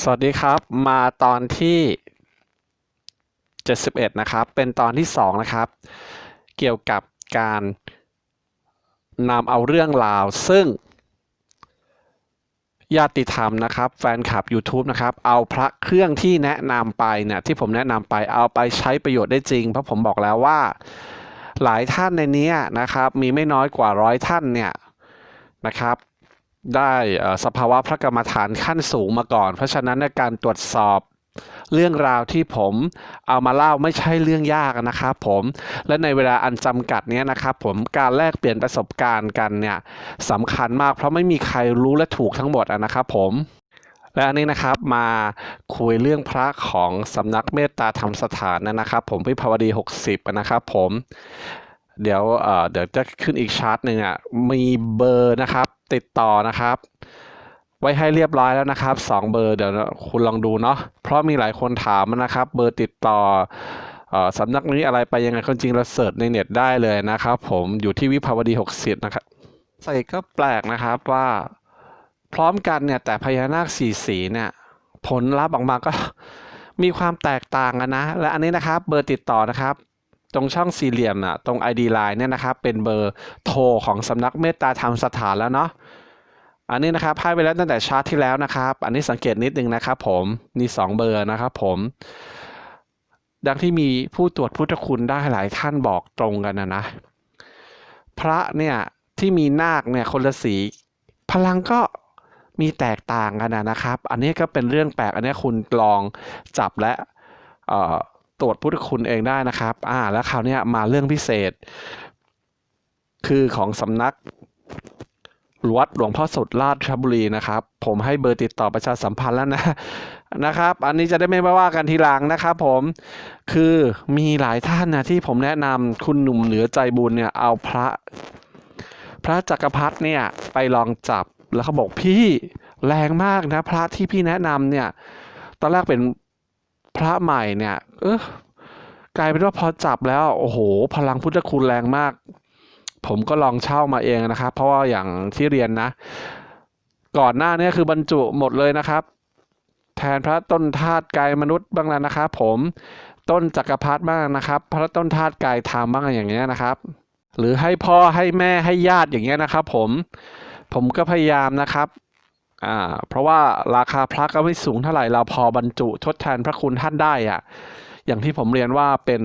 สวัสดีครับ มาตอนที่ 71 นะครับ เป็นตอนที่ 2 นะครับ เกี่ยวกับการนำเอาเรื่องราว ซึ่ง ญาติธรรมนะครับ แฟนคลับ YouTube นะครับ เอาพระเครื่องที่แนะนำไปเนี่ยที่ผมแนะนำไปเอาไปใช้ประโยชน์ได้จริง เพราะผมบอกแล้วว่า หลายท่านในเนี้ยนะครับ มีไม่น้อยกว่าร้อยท่านเนี่ยนะครับ ได้สภาวะพระกรรมฐานขั้นสูงมาก่อน เพราะฉะนั้นในการตรวจสอบเรื่องราวที่ผมเอามาเล่าไม่ใช่เรื่องยากนะครับผมและในเวลาอันจำกัดเนี้ยนะครับผมการแลกเปลี่ยนประสบการณ์กันเนี่ยสำคัญมากเพราะไม่มีใครรู้และถูกทั้งหมดนะครับผมและอันนี้นะครับมาคุยเรื่องพระของสำนักเมตตาธรรมสถานนะครับ ผมพิภาวดี 60นะครับผม เดี๋ยวเอ่อเดี๋ยวจะขึ้นอีกชาร์ตหนึ่งอะมีเบอร์นะครับ ติดต่อนะครับ ไว้ให้เรียบร้อยแล้วนะครับสองเบอร์เดี๋ยวคุณลองดูเนาะเพราะมีหลายคนถามนะครับ เบอร์ติดต่อเอ่อสำนักนี้อะไรไปยังไงคนจริงเราเสิร์ชในเน็ตได้เลยนะครับผมอยู่ที่วิภาวดี 60 นะครับ ใส่ก็แปลกนะครับว่าพร้อมกันเนี่ยแต่พญานาคสีสีเนี่ยผลลัพธ์ออกมาก็มีความแตกต่างกันนะ และอันนี้นะครับเบอร์ติดต่อนะครับ ตรงช่องสี่เหลี่ยมน่ะตรง ID Line เนี่ยนะครับ เป็นเบอร์โทรของสำนักเมตตาธรรมสถานแล้วเนาะอันนี้นะครับให้ไปแล้วตั้งแต่ชาร์ตที่แล้วนะครับ อันนี้สังเกตนิดนึงนะครับผมมีสองเบอร์นะครับผมดังที่มีผู้ตรวจพุทธคุณได้หลายท่านบอกตรงกันนะนะ พระเนี่ยที่มีนาคเนี่ยคนละสีพลังก็มีแตกต่างกันนะนะครับ อันนี้ก็เป็นเรื่องแปลกอันนี้คุณลองจับและเอ่อ ตรวจพุทธคุณเองได้นะครับ อ่า แล้วคราวนี้มาเรื่องพิเศษ คือของสำนักวัดหลวงพ่อสดราชบุรีนะครับ ผมให้เบอร์ติดต่อประชาสัมพันธ์แล้วนะนะครับ อันนี้จะได้ไม่มาว่ากันทีหลังนะครับผม คือมีหลายท่านนะที่ผมแนะนำคุณหนุ่มเหนือใจบุญเนี่ยเอาพระ พระจักรพรรดิเนี่ยไปลองจับแล้วเขาบอกพี่แรงมากนะ พระที่พี่แนะนำเนี่ย ตอนแรกเป็น พระใหม่เนี่ยเออกลายเป็นว่าพอจับแล้วโอ้โห พลังพุทธคุณแรงมาก ผมก็ลองเช่ามาเองนะครับ เพราะว่าอย่างที่เรียนนะ ก่อนหน้านี้คือบรรจุหมดเลยนะครับ แทนพระต้นธาตุกายมนุษย์บ้างแล้วนะครับผมต้นจักรพรรดิบ้างนะครับ พระต้นธาตุกายธรรมบ้างอย่างเงี้ยนะครับ หรือให้พ่อให้แม่ให้ญาติอย่างเงี้ยนะครับ ผมผมก็พยายามนะครับ อ่าเพราะว่าราคาพระก็ไม่สูงเท่าไหร่เราพอบรรจุทดแทนพระคุณท่านได้อะอย่างที่ผมเรียนว่าเป็น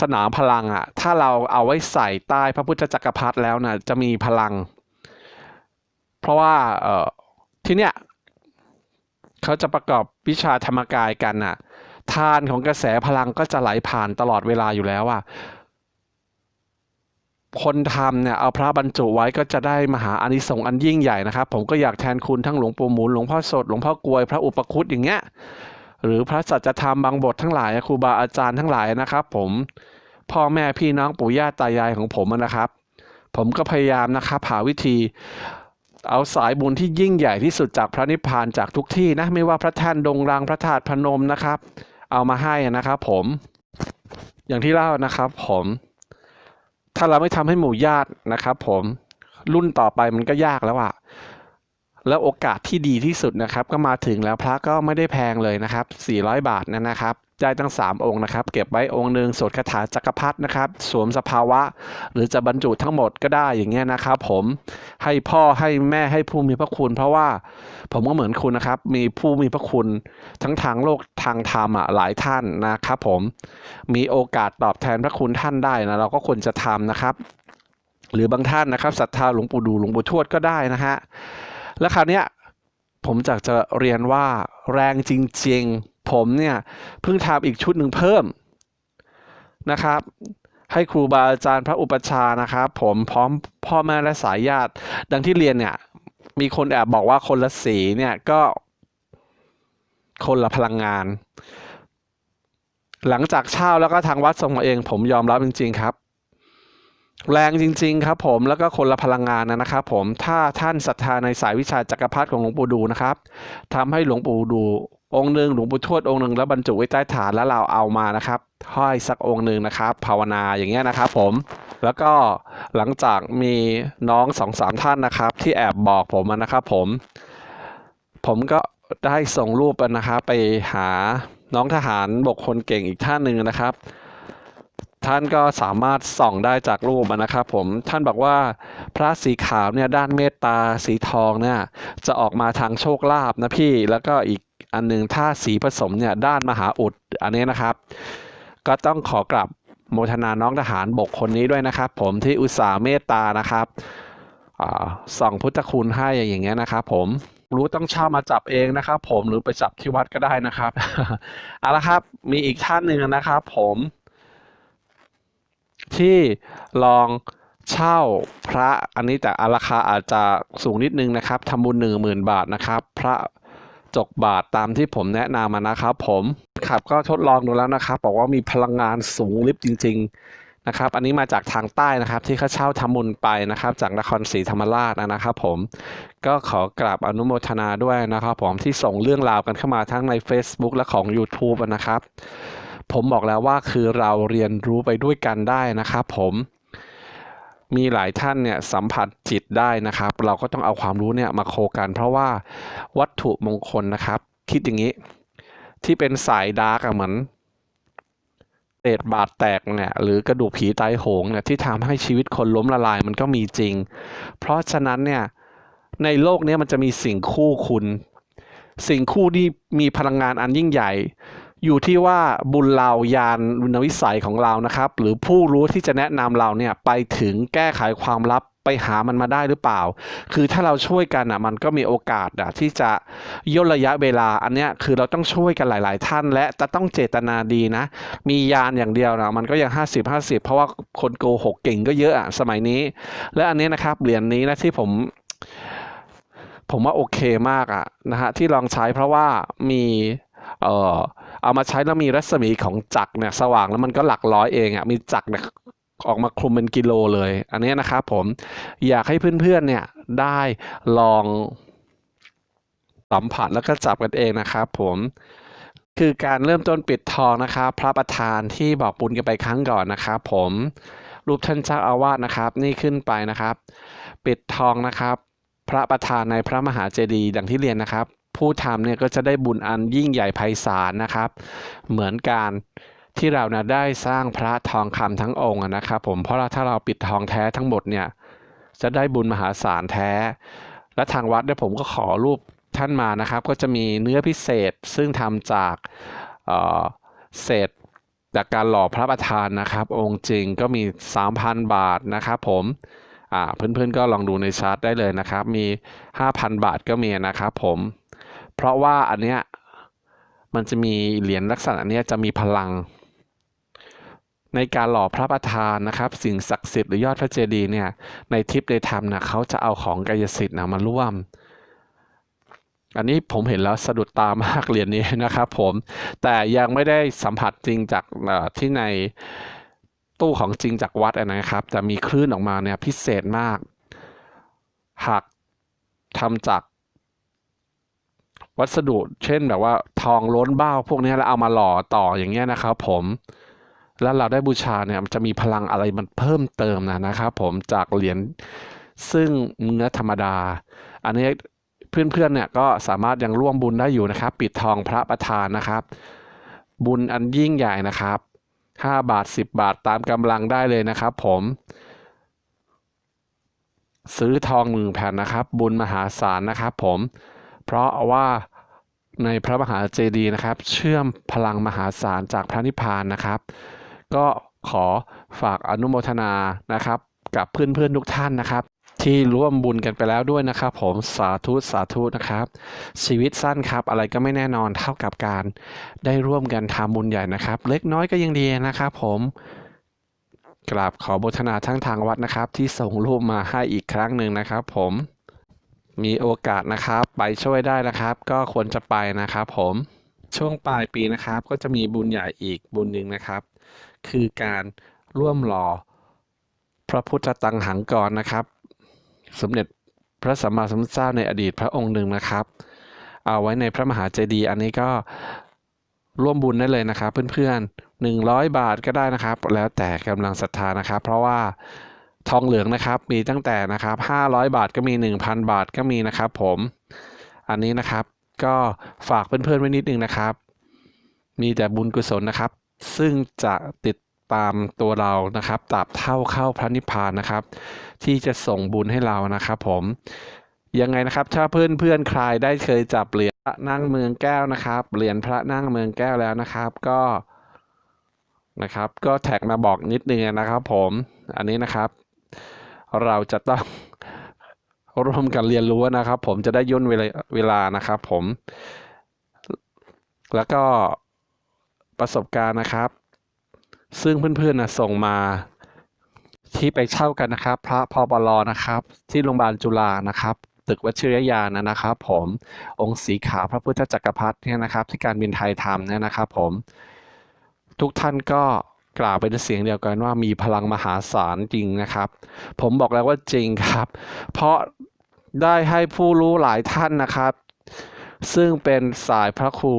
สนามพลังอะถ้าเราเอาไว้ใส่ใต้พระพุทธจักรพรรดิแล้วนะจะมีพลัง เพราะว่าที่เนี้ยเขาจะประกอบวิชาธรรมกายกันน่ะทานของกระแสพลังก็จะไหลผ่านตลอดเวลาอยู่แล้วอะ คนทำเนี่ยเอาพระบรรจุไว้ก็จะได้มหาอานิสงส์อันยิ่งใหญ่นะครับ ผมก็อยากแทนคุณทั้งหลวงปู่หมุนหลวงพ่อสดหลวงพ่อกลวยพระอุปคุตอย่างเงี้ยหรือพระสัจธรรมบางบททั้งหลายครูบาอาจารย์ทั้งหลายนะครับ ผมพ่อแม่พี่น้องปู่ย่าตายายของผมนะครับ ผมก็พยายามนะครับหาวิธีเอาสายบุญที่ยิ่งใหญ่ที่สุดจากพระนิพพานจากทุกที่นะไม่ว่าพระแท่นดงรางพระธาตุพนมนะครับ เอามาให้นะครับ ผม อย่างที่เล่านะครับ ผม ถ้าเราไม่ทำให้หมู่ญาตินะครับผมรุ่นต่อไปมันก็ยากแล้วอะแล้วโอกาสที่ดีที่สุดนะครับ ก็มาถึงแล้วพระก็ไม่ได้แพงเลยนะครับ 400 บาทนั่นนะครับ ได้ตั้ง 3 องค์นะครับ เก็บไว้องค์หนึ่งสวดคาถาจักรพรรดินะครับ สวมสภาวะ หรือจะบรรจุทั้งหมดก็ได้อย่างเงี้ยนะครับ ผมให้พ่อให้แม่ให้ผู้มีพระคุณ เพราะว่าผมก็เหมือนคุณนะครับ มีผู้มีพระคุณทั้งทางโลกทางธรรมอะหลายท่านนะครับผมมีโอกาสตอบแทนพระคุณท่านได้นะเราก็ควรจะทำนะครับ หรือบางท่านนะครับศรัทธาหลวงปู่ดูหลวงปู่ทวดก็ได้นะฮะแล้วคราวเนี้ยผมอยากจะเรียนว่าแรงจริง ๆ ผมเนี่ยเพิ่งทำอีกชุดหนึ่งเพิ่มนะครับ ให้ครูบาอาจารย์พระอุปชานะครับ ผมพร้อมพ่อแม่และสายญาติ ดังที่เรียนเนี่ย มีคนแอบบอกว่าคนละสีเนี่ยก็คนละพลังงาน หลังจากเช่าแล้วก็ทางวัดส่งมาเอง ผมยอมรับจริง ๆครับ แรงจริง ๆ ครับผมแล้วก็คนละพลังงานนะครับ ผมถ้าท่านศรัทธาในสายวิชาจักรพรรดิของหลวงปู่ดูนะครับทำให้หลวงปู่ดู องค์หนึ่งหลวงปู่ทวดองค์หนึ่งแล้วบรรจุไว้ใต้ฐานแล้วเราเอามานะครับห้อยสักองค์หนึ่งนะครับ ภาวนาอย่างเงี้ยนะครับ ผม แล้วก็หลังจากมีน้องสองสามท่านนะครับ ที่แอบบอกผมนะครับ ผม ผมก็ได้ส่งรูปนะครับ ไปหาน้องทหารบกคนเก่งอีกท่านหนึ่งนะครับ ท่านก็สามารถส่องได้จากรูปนะครับ ผมท่านบอกว่าพระสีขาวเนี่ยด้านเมตตาสีทองเนี่ยจะออกมาทางโชคลาภนะพี่แล้วก็อีก อันหนึงถ้าสีผสมเนี่ยด้านมหาอุดอันนี้นะครับ ก็ต้องขอกลับโมทนาน้องทหารบกคนนี้ด้วยนะครับ ผมที่อุตส่าห์เมตตานะครับส่องพุทธคุณให้อย่างเงี้ยนะครับ ผมรู้ต้องเช่ามาจับเองนะครับ ผมหรือไปจับที่วัดก็ได้นะครับเอาละครับ มีอีกท่านหนึ่งนะครับ ผม ที่ลองเช่าพระอันนี้แต่ราคาอาจจะสูงนิดนึงนะครับทำบุญหนึ่งหมื่นบาทนะครับ พระ จกบาทตามที่ผมแนะนำมานะครับผมครับก็ทดลองดูแล้วนะครับ บอกว่ามีพลังงานสูงลิบจริง ๆนะครับ อันนี้มาจากทางใต้นะครับ ที่เขาเช่าทำบุญไปนะครับ จากนครศรีธรรมราชนะครับ ผมก็ขอกราบอนุโมทนาด้วยนะครับ ผมที่ส่งเรื่องราวกันเข้ามาทั้งใน Facebook และของ YouTube นะครับ ผมบอกแล้วว่าคือเราเรียนรู้ไปด้วยกันได้นะครับ ผม มีหลายท่านเนี่ยสัมผัสจิตได้นะครับ เราก็ต้องเอาความรู้เนี่ยมาโคกันเพราะว่าวัตถุมงคลนะครับ คิดอย่างนี้ ที่เป็นสายดาร์กอะเหมือนเศษบาดแตกเนี่ยหรือกระดูกผีตายโหงเนี่ยที่ทำให้ชีวิตคนล้มละลายมันก็มีจริง เพราะฉะนั้นเนี่ยในโลกนี้มันจะมีสิ่งคู่คุณ สิ่งคู่ที่มีพลังงานอันยิ่งใหญ่ อยู่ที่ว่าบุญเรายานบุญวิสัยของเรานะครับ หรือผู้รู้ที่จะแนะนำเราเนี่ยไปถึงแก้ไขความลับไปหามันมาได้หรือเปล่า คือถ้าเราช่วยกันอะมันก็มีโอกาสอะที่จะย่นระยะเวลา อันเนี้ยคือเราต้องช่วยกันหลาย ๆ ท่าน และจะต้องเจตนาดีนะ มียานอย่างเดียวนะมันก็ยัง 50 50 เพราะว่าคนโกหกเก่งก็เยอะอะสมัยนี้ และอันนี้นะครับเหรียญนี้นะที่ผมผมว่าโอเคมากอะนะฮะที่ลองใช้เพราะว่ามีเอ่อ เอามาใช้แล้วมีรัศมีของจักรเนี่ยสว่างแล้วมันก็หลักร้อยเองอะมีจักรเนี่ยออกมาคลุมเป็นกิโลเลย อันนี้นะครับผมอยากให้เพื่อนๆเนี่ยได้ลองสัมผัสแล้วก็จับกันเองนะครับผมคือการเริ่มต้นปิดทองนะครับ พระประธานที่บอกบุญกันไปครั้งก่อนนะครับผมรูปท่านเจ้าอาวาสนะครับ นี่ขึ้นไปนะครับ ปิดทองนะครับ พระประธานในพระมหาเจดีย์ดังที่เรียนนะครับ ผู้ทำเนี่ยก็จะได้บุญอันยิ่งใหญ่ไพศาลนะครับ เหมือนการที่เรานะได้สร้างพระทองคำทั้งองค์นะครับ ผมเพราะเราถ้าเราปิดทองแท้ทั้งหมดเนี่ยจะได้บุญมหาศาลแท้ และทางวัดเนี่ยผมก็ขอรูปท่านมานะครับ ก็จะมีเนื้อพิเศษซึ่งทำจากเเศษจากการหล่อพระประธานนะครับ องค์จริงก็มี 3,000 บาทนะครับผมอ่าเพื่อนๆก็ลองดูในชาร์ตได้เลยนะครับ มี 5,000 บาทก็มีนะครับผม เพราะว่าอันเนี้ยมันจะมีเหรียญลักษณะเนี้ยจะมีพลัง ในการหล่อพระประธานนะครับ สิ่งศักดิ์สิทธิ์หรือยอดพระเจดีย์เนี่ยในทิพย์ในธรรมนะเขาจะเอาของกายสิทธิ์นะมาร่วม อันนี้ผมเห็นแล้วสะดุดตามากเหรียญนี้นะครับผมแต่ยังไม่ได้สัมผัสจริงจากที่ในตู้ของจริงจากวัดนะครับ แต่มีคลื่นออกมาเนี่ยพิเศษมาก หากทำจาก วัสดุเช่นแบบว่าทองล้นเบ้าพวกนี้แล้วเอามาหล่อต่ออย่างเงี้ยนะครับผมแล้วเราได้บูชาเนี่ยมันจะมีพลังอะไรมันเพิ่มเติมนะนะครับผมจากเหรียญซึ่งเนื้อธรรมดา อันนี้เพื่อนๆเนี่ยก็สามารถยังร่วมบุญได้อยู่นะครับ ปิดทองพระประธานนะครับ บุญอันยิ่งใหญ่นะครับ 5 บาท 10 บาทตามกำลังได้เลยนะครับ ผม ซื้อทองหนึ่งแผ่นนะครับ บุญมหาศาลนะครับ ผม เพราะว่าในพระมหาเจดีย์นะครับ เชื่อมพลังมหาศาลจากพระนิพพานนะครับ ก็ขอฝากอนุโมทนานะครับ กับเพื่อนๆทุกท่านนะครับ ที่ร่วมบุญกันไปแล้วด้วยนะครับ ผมสาธุสาธุนะครับ ชีวิตสั้นครับ อะไรก็ไม่แน่นอนเท่ากับการได้ร่วมกันทำบุญใหญ่นะครับ เล็กน้อยก็ยังดีนะครับ ผมกราบขอโบทนาทั้งทางวัดนะครับ ที่ส่งรูปมาให้อีกครั้งหนึ่งนะครับ ผม มีโอกาสนะครับ ไปช่วยได้นะครับ ก็ควรจะไปนะครับผมช่วงปลายปีนะครับ ก็จะมีบุญใหญ่อีกบุญหนึ่งนะครับ คือการร่วมหล่อพระพุทธตังหังกรนะครับ สมเด็จพระสัมมาสัมพุทธเจ้าในอดีตพระองค์หนึ่งนะครับ เอาไว้ในพระมหาเจดีย์อันนี้ก็ร่วมบุญได้เลยนะครับ เพื่อนๆหนึ่งร้อยบาทก็ได้นะครับ แล้วแต่กำลังศรัทธานะครับ เพราะว่า ทองเหลืองนะครับมีตั้งแต่นะครับห้าร้อยบาทก็มีหนึ่งพันบาทก็มีนะครับ ผมอันนี้นะครับก็ฝากเพื่อนๆไว้นิดนึงนะครับ มีแต่บุญกุศลนะครับ ซึ่งจะติดตามตัวเรานะครับตราบเท่าเข้าพระนิพพานนะครับ ที่จะส่งบุญให้เรานะครับ ผมยังไงนะครับ ถ้าเพื่อนเพื่อนๆใครได้เคยจับเหรียญพระนั่งเมืองแก้วนะครับ เหรียญพระนั่งเมืองแก้วแล้วนะครับ ก็นะครับ ก็แท็กมาบอกนิดนึงนะครับ ผม อันนี้นะครับ เราจะต้องร่วมกันเรียนรู้นะครับ ผมจะได้ย่นเวลานะครับ ผม แล้วก็ประสบการณ์นะครับ ซึ่งเพื่อนๆนะส่งมาที่ไปเช่ากันนะครับ พระพอปลอนะครับ ที่โรงพยาบาลจุฬานะครับ ตึกวชิรยานนะครับ ผมองค์สีขาวพระพุทธจักรพรรดิเนี่ยนะครับ ที่การบินไทยทำเนี่ยนะครับ ผม ทุกท่านก็ กล่าวเป็นเสียงเดียวกันว่ามีพลังมหาศาลจริงนะครับ ผมบอกแล้วว่าจริงครับ เพราะได้ให้ผู้รู้หลายท่านนะครับ ซึ่งเป็นสายพระครู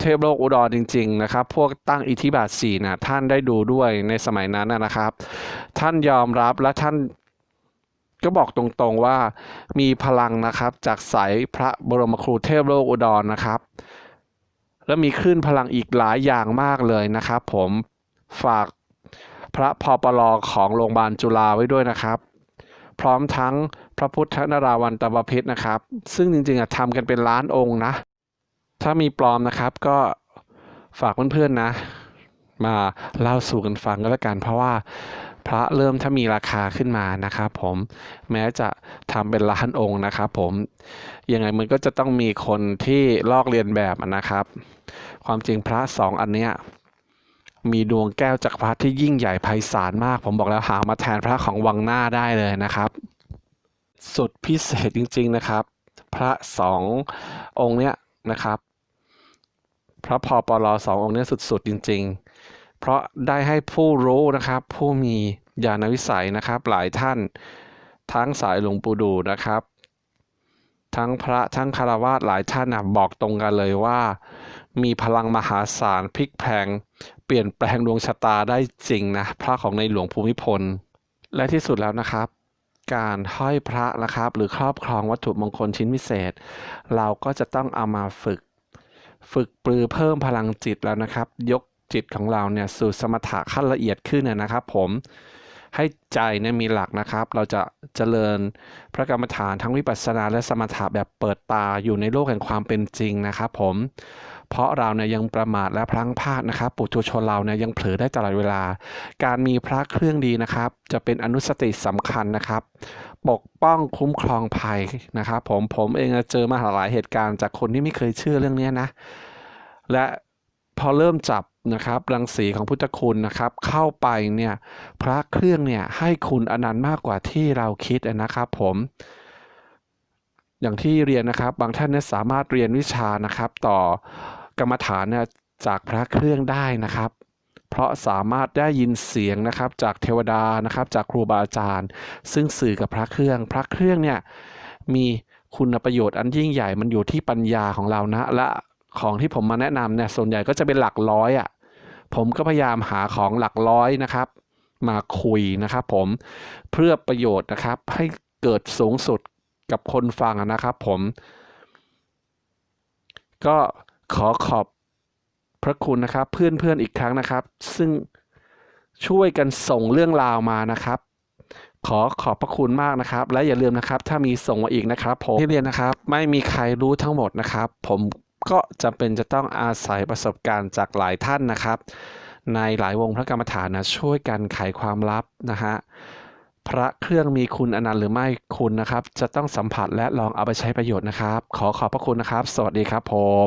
เทพโลกอุดรจริง ๆ นะครับ พวกตั้งอิทธิบาทสี่นะท่านได้ดูด้วยในสมัยนั้นนะครับ ท่านยอมรับและท่านก็บอกตรงๆว่ามีพลังนะครับจากสายพระบรมครูเทพโลกอุดรนะครับ และมีคลื่นพลังอีกหลายอย่างมากเลยนะครับ ผม ฝากพระพอปลอของโรงพยาบาลจุฬาไว้ด้วยนะครับ พร้อมทั้งพระพุทธนราวันตบพิษนะครับ ซึ่งจริงๆอะทำกันเป็นล้านองค์นะ ถ้ามีปลอมนะครับก็ฝากเพื่อนๆนะ มาเล่าสู่กันฟังก็แล้วกัน เพราะว่าพระเริ่มถ้ามีราคาขึ้นมานะครับผมแม้จะทำเป็นล้านองค์นะครับผมยังไงมันก็จะต้องมีคนที่ลอกเลียนแบบนะครับ ความจริงพระสองอันเนี้ย มีดวงแก้วจักรพรรดิที่ยิ่งใหญ่ไพศาลมาก ผมบอกแล้วหามาแทนพระของวังหน้าได้เลยนะครับ สุดพิเศษจริง ๆนะครับ พระสององค์เนี้ยนะครับ พระพอปลอสององค์เนี้ยสุดๆจริง ๆ เพราะได้ให้ผู้รู้นะครับ ผู้มีญาณวิสัยนะครับ หลายท่านทั้งสายหลวงปู่ดูนะครับ ทั้งพระทั้งคารวาสหลายท่านนะบอกตรงกันเลยว่า มีพลังมหาศาลพลิกแพงเปลี่ยนแปลงดวงชะตาได้จริงนะพระของในหลวงภูมิพล และที่สุดแล้วนะครับ การห้อยพระนะครับ หรือครอบครองวัตถุมงคลชิ้นพิเศษ เราก็จะต้องเอามาฝึก ฝึกปรือเพิ่มพลังจิตแล้วนะครับ ยกจิตของเราเนี่ยสู่สมถะขั้นละเอียดขึ้นนนะครับ ผม ให้ใจเนี่ยมีหลักนะครับ เราจะเจริญพระกรรมฐานทั้งวิปัสสนาและสมถะแบบเปิดตาอยู่ในโลกแห่งความเป็นจริงนะครับผมเพราะเราเนี่ยยังประมาทและพลั้งพลาดนะครับ ปุถุชนเราเนี่ยยังเผลอได้ตลอดเวลา การมีพระเครื่องดีนะครับ จะเป็นอนุสติสำคัญนะครับ ปกป้องคุ้มครองภัยนะครับ ผมผมเองเจอมาหลายเหตุการณ์จากคนที่ไม่เคยเชื่อเรื่องนี้นะ และพอเริ่มจับ นะครับรังสีของพุทธคุณนะครับ เข้าไปเนี่ยพระเครื่องเนี่ยให้คุณอนันต์มากกว่าที่เราคิดนะครับผม อย่างที่เรียนนะครับ บางท่านเนี่ยสามารถเรียนวิชานะครับ ต่อกรรมฐานเนี่ยจากพระเครื่องได้นะครับ เพราะสามารถได้ยินเสียงนะครับจากเทวดานะครับ จากครูบาอาจารย์ ซึ่งสื่อกับพระเครื่อง พระเครื่องเนี่ยมีคุณประโยชน์อันยิ่งใหญ่มันอยู่ที่ปัญญาของเรานะและของที่ผมมาแนะนำเนี่ยส่วนใหญ่ก็จะเป็นหลักร้อยอะ ผมก็พยายามหาของหลักร้อยนะครับ มาคุยนะครับ ผมเพื่อประโยชน์นะครับ ให้เกิดสูงสุดกับคนฟังนะครับ ผม ก็ขอขอบพระคุณนะครับ เพื่อนๆอีกครั้งนะครับ ซึ่งช่วยกันส่งเรื่องราวมานะครับ ขอขอบพระคุณมากนะครับ และอย่าลืมนะครับ ถ้ามีส่งมาอีกนะครับ ผมที่เรียนนะครับ ไม่มีใครรู้ทั้งหมดนะครับ ผม ก็จำเป็นจะต้องอาศัยประสบการณ์จากหลายท่านนะครับ ในหลายวงพระกรรมฐานนะช่วยกันไขความลับนะฮะพระเครื่องมีคุณอนันต์หรือไม่คุณนะครับ จะต้องสัมผัสและลองเอาไปใช้ประโยชน์นะครับ ขอขอบพระคุณนะครับ สวัสดีครับผม